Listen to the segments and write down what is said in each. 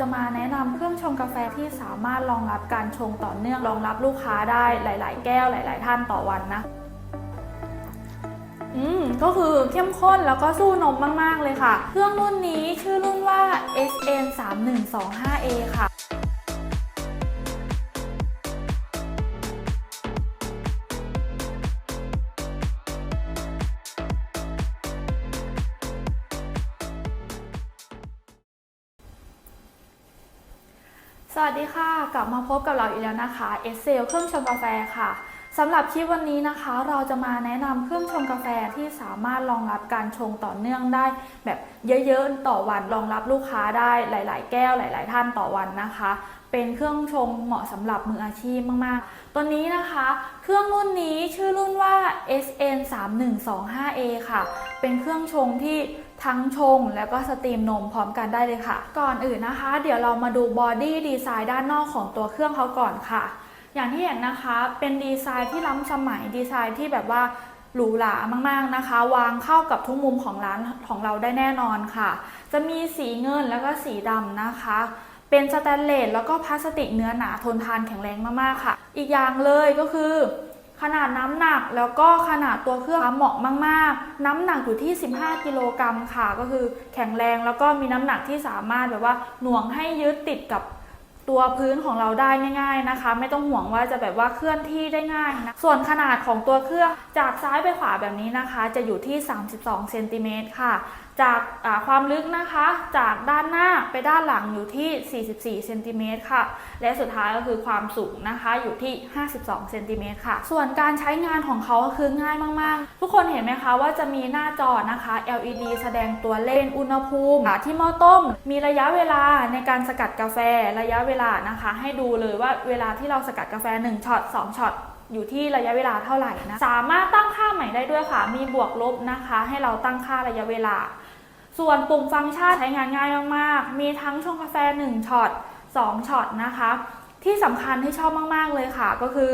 จะมาแนะนำเครื่องชงกาแฟที่สามารถรองรับการชงต่อเนื่องรองรับลูกค้าได้หลาย ๆ แก้วหลาย ๆ ท่านต่อวันนะอืมก็คือเข้มข้นแล้วก็สู้นมมาก ๆ เลยค่ะ เครื่องรุ่นนี้ชื่อรุ่นว่า SN 3 1 2 5 A ค่ะ สวัสดีค่ะ กลับมาพบกับเราอีกแล้วนะคะเอสเซลเครื่องชงกาแฟค่ะสำหรับคลิปวันนี้นะคะ เราจะมาแนะนำเครื่องชงกาแฟที่สามารถรองรับการชงต่อเนื่องได้ แบบเยอะๆต่อวันรองรับลูกค้าได้หลาย ๆ แก้วหลาย ๆ ท่านต่อวันนะคะ เป็นเครื่องชงเหมาะสำหรับมืออาชีพมากๆ ตัวนี้นะคะ เครื่องรุ่นนี้ชื่อรุ่นว่า SN 3 1 2 5 A ค่ะ เป็นเครื่องชงที่ ทั้งชงแล้วก็สตรีมนมพร้อมกันได้เลยค่ะ ก่อนอื่นนะคะ เดี๋ยวเรามาดูบอดี้ดีไซน์ด้านนอกของตัวเครื่องเขาก่อนค่ะ อย่างที่เห็นนะคะเป็นดีไซน์ที่ล้ำสมัยดีไซน์ที่แบบว่าหรูหรามากๆนะคะ วางเข้ากับทุกมุมของร้านของเราได้แน่นอนค่ะ จะมีสีเงินแล้วก็สีดำนะคะ เป็นสแตนเลสแล้วก็พลาสติกเนื้อหนาทนทานแข็งแรงมากๆค่ะ อีกอย่างเลยก็คือ ขนาดน้ำหนักแล้วก็ขนาดตัวเครื่องเหมาะมากๆ น้ำหนักอยู่ที่ 15 กิโลกรัมค่ะ ก็คือแข็งแรงแล้วก็มีน้ำหนักที่สามารถแบบว่าหน่วงให้ยึดติดกับตัวพื้นของเราได้ง่าย ๆนะคะ ไม่ต้องห่วงว่าจะแบบว่าเคลื่อนที่ได้ง่ายนะส่วนขนาดของตัวเครื่องจากซ้ายไปขวาแบบนี้นะคะ จะอยู่ที่ 32เซนติเมตรค่ะ จาก ความลึกนะคะ จากด้านหน้าไปด้านหลังอยู่ที่ 44เซนติเมตรค่ะ และสุดท้ายก็คือความสูงนะคะอยู่ที่ 52เซนติเมตรค่ะ ส่วนการใช้งานของเขาก็คือง่ายมาก ๆ ทุกคนเห็นไหมคะว่าจะมีหน้าจอนะคะ LED แสดงตัวเลขอุณหภูมิที่หม้อต้ม มีระยะเวลาในการสกัดกาแฟระยะเวลานะคะ ให้ดูเลยว่าเวลาที่เราสกัดกาแฟ1ช็อต2ช็อตอยู่ที่ระยะเวลาเท่าไหร่นะ สามารถตั้งค่าใหม่ได้ด้วยค่ะ มีบวกลบนะคะ ให้เราตั้งค่าระยะเวลา ส่วนปุ่มฟังก์ชันใช้งานง่ายมากๆ มีทั้งชงกาแฟ 1ช็อต2ช็อตนะคะ ที่สำคัญที่ชอบมากๆเลยค่ะ ก็คือ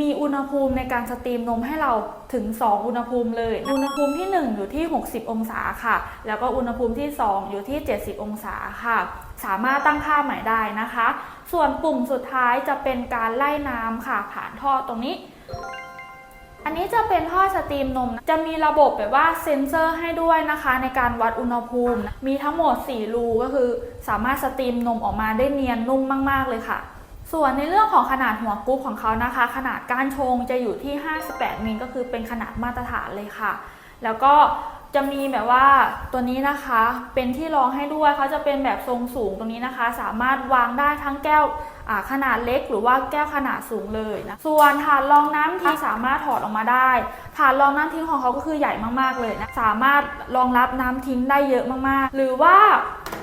มีอุณหภูมิในการสตรีมนมให้เราถึง 2 อุณหภูมิเลย อุณหภูมิที่ 1 อยู่ที่ 60 องศาค่ะ แล้วก็อุณหภูมิที่ 2 อยู่ที่ 70 องศาค่ะ สามารถตั้งค่าใหม่ได้นะคะ ส่วนปุ่มสุดท้ายจะเป็นการไล่น้ำค่ะ ผ่านท่อตรงนี้ อันนี้จะเป็นท่อสตรีมนมนะจะมีระบบแบบว่าเซ็นเซอร์ให้ด้วยนะคะ ในการวัดอุณหภูมิ มีทั้งหมด 4 รูก็คือ สามารถสตรีมนมออกมาได้เนียนนุ่มมาก ๆ เลยค่ะ ส่วนในเรื่องของขนาดหัวกุ๊ปของเขานะคะ ขนาดก้านชงจะอยู่ที่ 58มิลก็คือเป็นขนาดมาตรฐานเลยค่ะ แล้วก็ จะมีแบบว่าตัวนี้นะคะเป็นที่รองให้ด้วยเขาจะเป็นแบบทรงสูงตรงนี้นะคะ สามารถวางได้ทั้งแก้วขนาดเล็กหรือว่าแก้วขนาดสูงเลยนะส่วนถาดรองน้ำทิ้งสามารถถอดออกมาได้ถาดรองน้ำทิ้งของเขาก็คือใหญ่มากๆเลยนะสามารถรองรับน้ำทิ้งได้เยอะมากๆ หรือว่า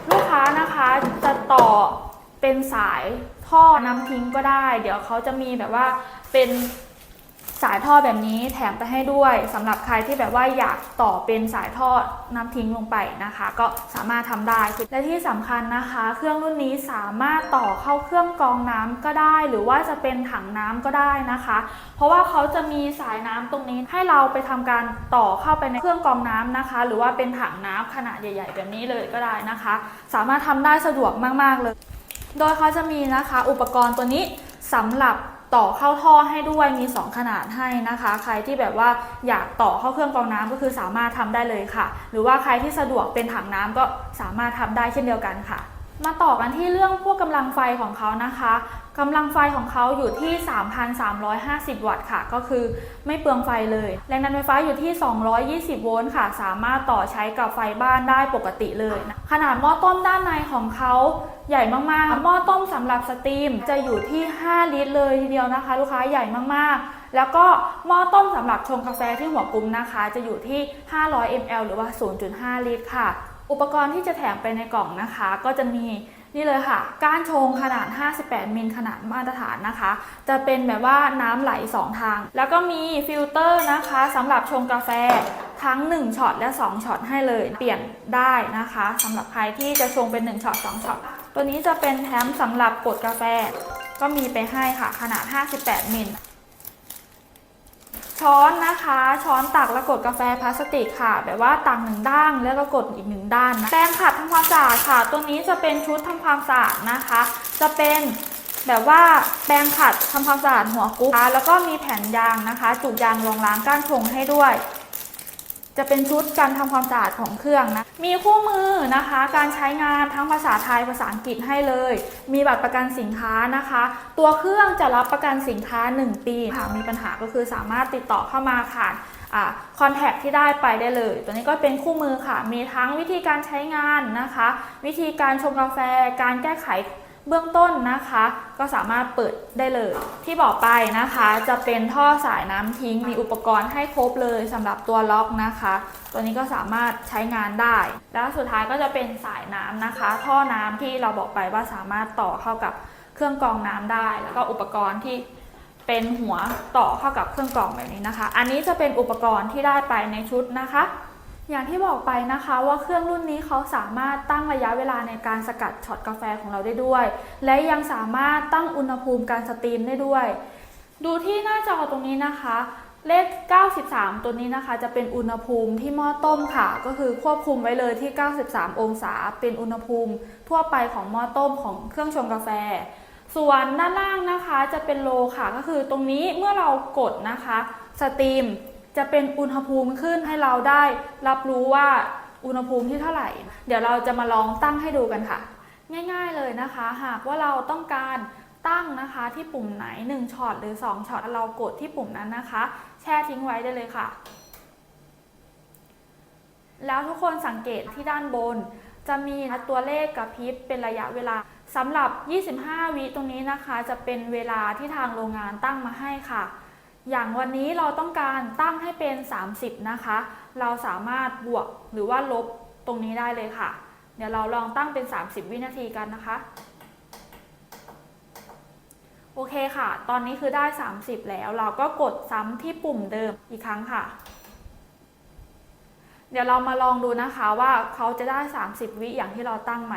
ลูกค้านะคะจะต่อเป็นสายท่อน้ำทิ้งก็ได้ เดี๋ยวเขาจะมีแบบว่าเป็น สายท่อแบบนี้แถมไปให้ด้วยสำหรับใครที่แบบว่าอยากต่อเป็นสายท่อน้ำทิ้งลงไปนะคะ ก็สามารถทำได้และที่สำคัญนะคะ เครื่องรุ่นนี้สามารถต่อเข้าเครื่องกรองน้ำก็ได้ หรือว่าจะเป็นถังน้ำก็ได้นะคะ เพราะว่าเขาจะมีสายน้ำตรงนี้ให้เราไปทำการต่อเข้าไปในเครื่องกรองน้ำนะคะ หรือว่าเป็นถังน้ำขนาดใหญ่ ๆ แบบนี้เลยก็ได้นะคะ สามารถทำได้สะดวกมากๆเลย โดยเขาจะมีนะคะ อุปกรณ์ตัวนี้สำหรับ ต่อเข้าท่อให้ด้วยมี 2 ขนาดให้นะคะ ใครที่แบบว่าอยากต่อเข้าเครื่องกรองน้ำก็คือสามารถทำได้เลยค่ะ หรือว่าใครที่สะดวกเป็นถังน้ำก็สามารถทำได้เช่นเดียวกันค่ะ มาต่อกันที่เรื่องพวกกำลังไฟของเขานะคะ กำลังไฟของเขาอยู่ที่ 3,350 วัตต์ค่ะ ก็คือไม่เปลืองไฟเลย แรงดันไฟฟ้าอยู่ที่ 220 โวลต์ค่ะ สามารถต่อใช้กับไฟบ้านได้ปกติเลยนะขนาดหม้อต้มด้านในของเขาใหญ่มากๆ หม้อต้มสำหรับสตรีมจะอยู่ที่ 5 ลิตรเลยทีเดียวนะคะ ลูกค้าใหญ่มากๆ แล้วก็หม้อต้มสำหรับชงกาแฟที่หัวกลุ่มนะคะ จะอยู่ที่ 500 ml หรือว่า 0.5 ลิตรค่ะ อุปกรณ์ที่จะแถมไปในกล่องนะคะ ก็จะมี นี่เลยค่ะ ก้านชงขนาด 58 มิลขนาดมาตรฐานนะคะ จะเป็นแบบว่าน้ำไหล 2 ทาง แล้วก็มีฟิลเตอร์นะคะสำหรับชงกาแฟทั้ง 1ช็อตและ 2ช็อตให้เลย เปลี่ยนได้นะคะสำหรับใครที่จะชงเป็น 1ช็อต2ช็อตตัวนี้จะเป็นแถมสำหรับกดกาแฟ ก็มีไปให้ค่ะขนาด 58 มิล ช้อนนะคะ ช้อนตักแล้วกดกาแฟพลาสติกค่ะ แบบว่าตักหนึ่งด้านแล้วก็กดอีกหนึ่งด้านนะแปรงขัดทำความสะอาดค่ะ ตัวนี้จะเป็นชุดทำความสะอาดนะคะ จะเป็นแบบว่าแปรงขัดทำความสะอาดหัวกุ๊กนะคะแล้วก็มีแผ่นยางนะคะ จุกยางรองล้างก้านชงให้ด้วย จะเป็นชุดการทำความสะอาดของเครื่องนะ มีคู่มือนะคะ การใช้งานทั้งภาษาไทยภาษาอังกฤษให้เลย มีบัตรประกันสินค้านะคะ ตัวเครื่องจะรับประกันสินค้า 1 ปีหากมีปัญหาก็คือสามารถติดต่อเข้ามาผ่านคอนแทคที่ได้ไปได้เลย ตัวนี้ก็เป็นคู่มือค่ะ มีทั้งวิธีการใช้งานนะคะ วิธีการชงกาแฟ การแก้ไข เบื้องต้นนะคะก็สามารถเปิดได้เลย ที่บอกไปนะคะจะเป็นท่อสายน้ำทิ้ง มีอุปกรณ์ให้ครบเลยสำหรับตัวล็อกนะคะ ตัวนี้ก็สามารถใช้งานได้ แล้วสุดท้ายก็จะเป็นสายน้ำนะคะ ท่อน้ำที่เราบอกไปว่าสามารถต่อเข้ากับเครื่องกรองน้ำได้ แล้วก็อุปกรณ์ที่เป็นหัวต่อเข้ากับเครื่องกรองแบบนี้นะคะ อันนี้จะเป็นอุปกรณ์ที่ได้ไปในชุดนะคะ อย่างที่บอกไปนะคะว่าเครื่องรุ่นนี้เขาสามารถตั้งระยะเวลาในการสกัดช็อตกาแฟของเราได้ด้วย และยังสามารถตั้งอุณหภูมิการสตรีมได้ด้วย ดูที่หน้าจอตรงนี้นะคะ เลข 93 ตัวนี้นะคะ จะเป็นอุณหภูมิที่หม้อต้มค่ะ ก็คือควบคุมไว้เลยที่ 93 องศา เป็นอุณหภูมิทั่วไปของหม้อต้มของเครื่องชงกาแฟ ส่วนด้านล่างนะคะจะเป็นโลค่ะ ก็คือตรงนี้เมื่อเรากดนะคะสตรีม จะเป็นอุณหภูมิขึ้นให้เราได้รับรู้ว่าอุณหภูมิที่เท่าไหร่ เดี๋ยวเราจะมาลองตั้งให้ดูกันค่ะ ง่าย ๆเลยนะคะ หากว่าเราต้องการตั้งนะคะที่ปุ่มไหน 1ช็อตหรือ 2ช็อตเรากดที่ปุ่มนั้นนะคะ แช่ทิ้งไว้ได้เลยค่ะ แล้วทุกคนสังเกตที่ด้านบน จะมีตัวเลขกับพริบเป็นระยะเวลาสำหรับ 25 วิตรงนี้นะคะ จะเป็นเวลาที่ทางโรงงานตั้งมาให้ค่ะ อย่างวันนี้เราต้องการตั้งให้เป็น 30 นะคะ เราสามารถบวกหรือว่าลบตรงนี้ได้เลยค่ะ เดี๋ยวเราลองตั้งเป็น 30 วินาทีกันนะคะ โอเคค่ะ ตอนนี้คือได้ 30 แล้ว เราก็กดซ้ำที่ปุ่มเดิมอีกครั้งค่ะ เดี๋ยวเรามาลองดูนะคะว่าเขาจะได้ 30 วิอย่างที่เราตั้งไหม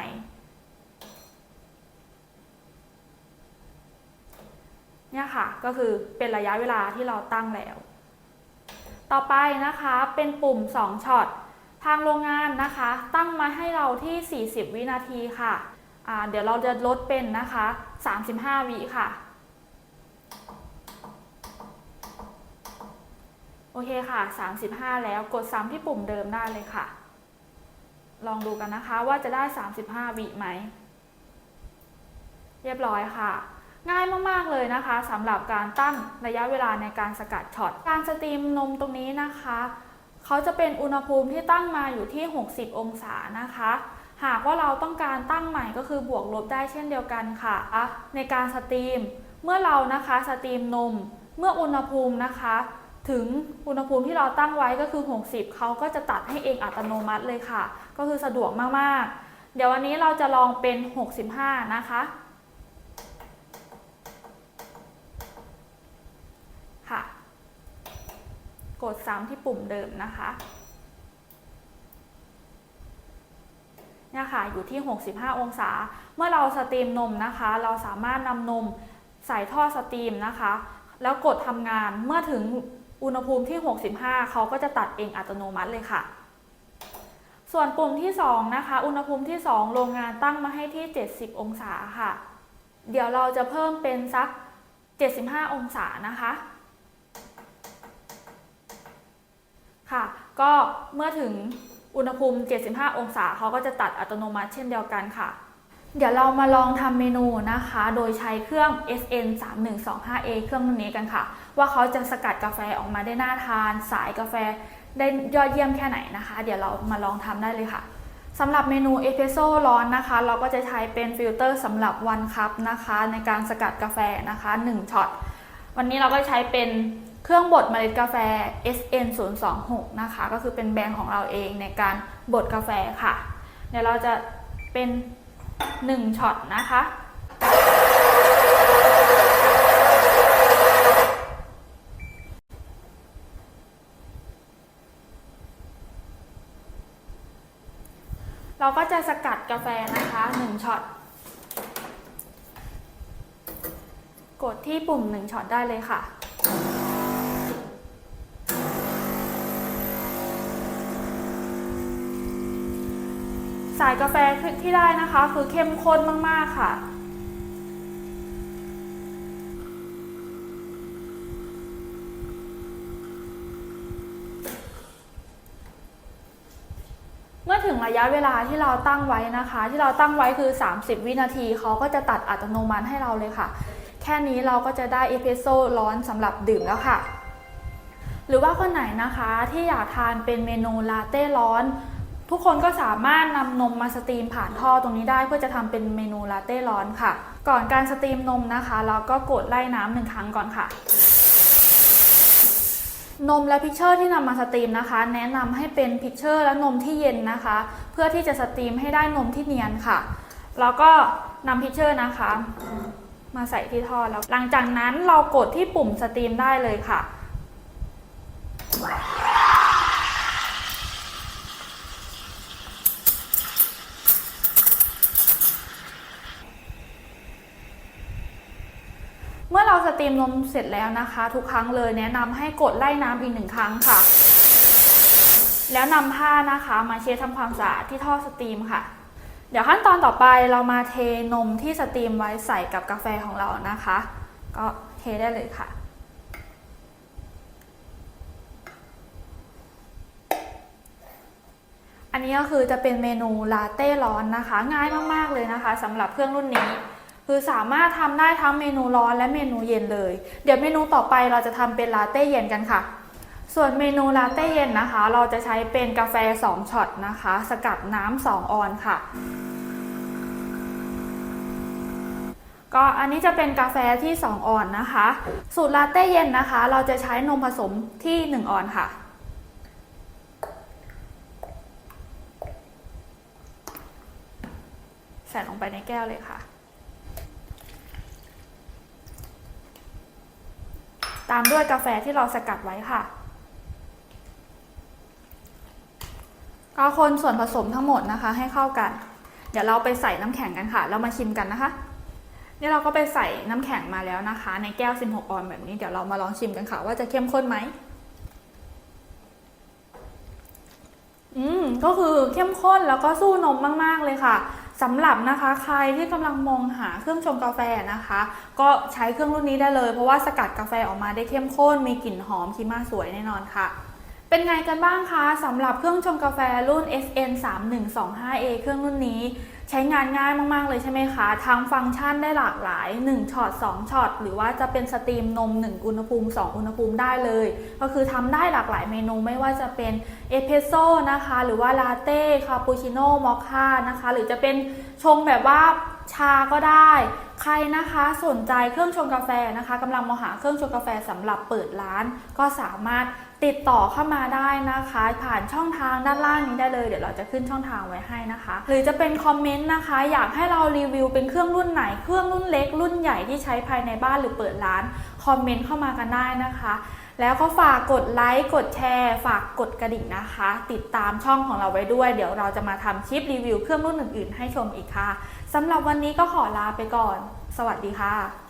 เนี่ยค่ะก็คือเป็นระยะเวลาที่เราตั้งแล้ว ต่อไปนะคะเป็นปุ่ม 2ช็อตทางโรงงานนะคะ ตั้งมาให้เราที่ 40 วินาทีค่ะเดี๋ยวเราจะลดเป็นนะคะ 35 วิค่ะ โอเคค่ะ 35 แล้วกดซ้ำที่ปุ่มเดิมได้เลยค่ะ ลองดูกันนะคะว่าจะได้ 35 วิไหม เรียบร้อยค่ะ ง่ายมาก ๆ เลยนะคะสำหรับการตั้งระยะเวลาในการสกัดช็อต การสตรีมนมตรงนี้นะคะ เขาจะเป็นอุณหภูมิที่ตั้งมาอยู่ที่ 60 องศานะคะ หากว่าเราต้องการตั้งใหม่ก็คือบวกลบได้เช่นเดียวกันค่ะ ในการสตรีม เมื่อเรานะคะสตรีมนม เมื่ออุณหภูมินะคะ ถึงอุณหภูมิที่เราตั้งไว้ก็คือ 60 เขาก็จะตัดให้เองอัตโนมัติเลยค่ะ ก็คือสะดวกมาก ๆ เดี๋ยววันนี้เราจะลองเป็น 65 นะคะ ก ดซ้ำที่ปุ่มเดิมนะคะเนี่ยค่ะอยู่ที่ 65 องศา เมื่อเราสตรีมนมนะคะ เราสามารถนำนมใส่ท่อสตรีมนะคะ แล้วกดทำงานเมื่อถึงอุณหภูมิที่ 65 เขาก็จะตัดเองอัตโนมัติเลยค่ะ ส่วนปุ่มที่ 2 นะคะ อุณหภูมิที่ 2 โรงงานตั้งมาให้ที่ 70 องศาค่ะ เดี๋ยวเราจะเพิ่มเป็นสัก 75 องศานะคะ ค่ะ ก็เมื่อถึงอุณหภูมิ 75 องศาเขาก็จะตัดอัตโนมัติเช่นเดียวกันค่ะ เดี๋ยวเรามาลองทำเมนูนะคะ โดยใช้เครื่อง SN 3 1 2 5 A เครื่องนี้กันค่ะ ว่าเขาจะสกัดกาแฟออกมาได้น่าทาน สายกาแฟได้ยอดเยี่ยมแค่ไหนนะคะ เดี๋ยวเรามาลองทำได้เลยค่ะสำหรับเมนูเอสเปรสโซ่ร้อนนะคะ เราก็จะใช้เป็นฟิลเตอร์สำหรับวันคัพนะคะ ในการสกัดกาแฟนะคะ 1ช็อตวันนี้เราก็ใช้เป็น เครื่องบดเมล็ดกาแฟ SN 0 2 6นะคะ ก็คือเป็นแบรนด์ของเราเองในการบดกาแฟค่ะ เดี๋ยวเราจะเป็น 1ช็อตนะคะเราก็จะสกัดกาแฟนะคะ 1ช็อต กดที่ปุ่ม 1ช็อตได้เลยค่ะายกาแฟที่ได้นะคะ คือเข้มข้นมาก ๆ ค่ะ เมื่อถึงระยะเวลาที่เราตั้งไว้นะคะ ที่เราตั้งไว้คือ 30 วินาทีเขาก็จะตัดอัตโนมัติให้เราเลยค่ะ แค่นี้เราก็จะได้เอสเปรสโซ่ร้อนสำหรับดื่มแล้วค่ะ หรือว่าคนไหนนะคะที่อยากทานเป็นเมนูลาเต้ร้อน ทุกคนก็สามารถนำนมมาสตรีมผ่านท่อตรงนี้ได้เพื่อจะทำเป็นเมนูลาเต้ร้อนค่ะ ก่อนการสตรีมนมนะคะเราก็กดไล่น้ำหนึ่งครั้งก่อนค่ะ นมและพิเชอร์ที่นำมาสตรีมนะคะ แนะนำให้เป็นพิเชอร์และนมที่เย็นนะคะ เพื่อที่จะสตรีมให้ได้นมที่เนียนค่ะ แล้วก็นำพิเชอร์นะคะ มาใส่ที่ท่อแล้ว หลังจากนั้นเรากดที่ปุ่มสตรีมได้เลยค่ะ เมื่อเราสตรีมนมเสร็จแล้วนะคะ ทุกครั้งเลยแนะนำให้กดไล่น้ำอีกหนึ่งครั้งค่ะ แล้วนำผ้านะคะมาเช็ดทำความสะอาดที่ท่อสตรีมค่ะ เดี๋ยวขั้นตอนต่อไปเรามาเทนมที่สตรีมไว้ใส่กับกาแฟของเรานะคะ ก็เทได้เลยค่ะอันนี้ก็คือจะเป็นเมนูลาเต้ร้อนนะคะ ง่ายมาก ๆ เลยนะคะสำหรับเครื่องรุ่นนี้ คือสามารถทำได้ทั้งเมนูร้อนและเมนูเย็นเลย เดี๋ยวเมนูต่อไปเราจะทำเป็นลาเต้เย็นกันค่ะ ส่วนเมนูลาเต้เย็นนะคะ เราจะใช้เป็นกาแฟ 2ช็อตนะคะ สกัดน้ำ2ออนค่ะ ก็อันนี้จะเป็นกาแฟที่ 2 ออนนะคะ สูตรลาเต้เย็นนะคะ เราจะใช้นมผสมที่ 1 ออนค่ะใส่ลงไปในแก้วเลยค่ะามด้วยกาแฟที่เราสกัดไว้ค่ะก็คนส่วนผสมทั้งหมดนะคะ ให้เข้ากัน เดี๋ยวเราไปใส่น้ำแข็งกันค่ะ เรามาชิมกันนะคะ นี่เราก็ไปใส่น้ำแข็งมาแล้วนะคะ ในแก้ว 16 ออนแบบนี้เดี๋ยวเรามาลองชิมกันค่ะ ว่าจะเข้มข้นไหมอืมก็คือเข้มข้นแล้วก็สู้นมมาก ๆ เลยค่ะ สำหรับนะคะใครที่กำลังมองหาเครื่องชงกาแฟนะคะ ก็ใช้เครื่องรุ่นนี้ได้เลย เพราะว่าสกัดกาแฟออกมาได้เข้มข้น มีกลิ่นหอมคีมาสวยแน่นอนค่ะเป็นไงกันบ้างคะสำหรับเครื่องชงกาแฟรุ่น SN 3 1 2 5 A เครื่องรุ่นนี้ ใช้งานง่ายมาก ๆ เลยใช่ไหมคะ ทั้งฟังก์ชันได้หลากหลาย 1ช็อต2ช็อต หรือว่าจะเป็นสตรีมนม 1 อุณหภูมิ 2 อุณหภูมิได้เลย ก็คือทำได้หลากหลายเมนูไม่ว่าจะเป็นเอสเพรสโซ่นะคะ หรือว่าลาเต้คาปูชิโน่มอคค่านะคะ หรือจะเป็นชงแบบว่าชาก็ได้ ใครนะคะสนใจเครื่องชงกาแฟนะคะกำลังมองหาเครื่องชงกาแฟสำหรับเปิดร้านก็สามารถ ติดต่อเข้ามาได้นะคะ ผ่านช่องทางด้านล่างนี้ได้เลย เดี๋ยวเราจะขึ้นช่องทางไว้ให้นะคะ หรือจะเป็นคอมเมนต์นะคะ อยากให้เรารีวิวเป็นเครื่องรุ่นไหน เครื่องรุ่นเล็ก รุ่นใหญ่ที่ใช้ภายในบ้านหรือเปิดร้าน คอมเมนต์เข้ามากันได้นะคะ แล้วก็ฝากกดไลค์ กดแชร์ ฝากกดกระดิ่งนะคะ ติดตามช่องของเราไว้ด้วย เดี๋ยวเราจะมาทำคลิปรีวิวเครื่องรุ่นอื่นๆ ให้ชมอีกค่ะสำหรับวันนี้ก็ขอลาไปก่อน สวัสดีค่ะ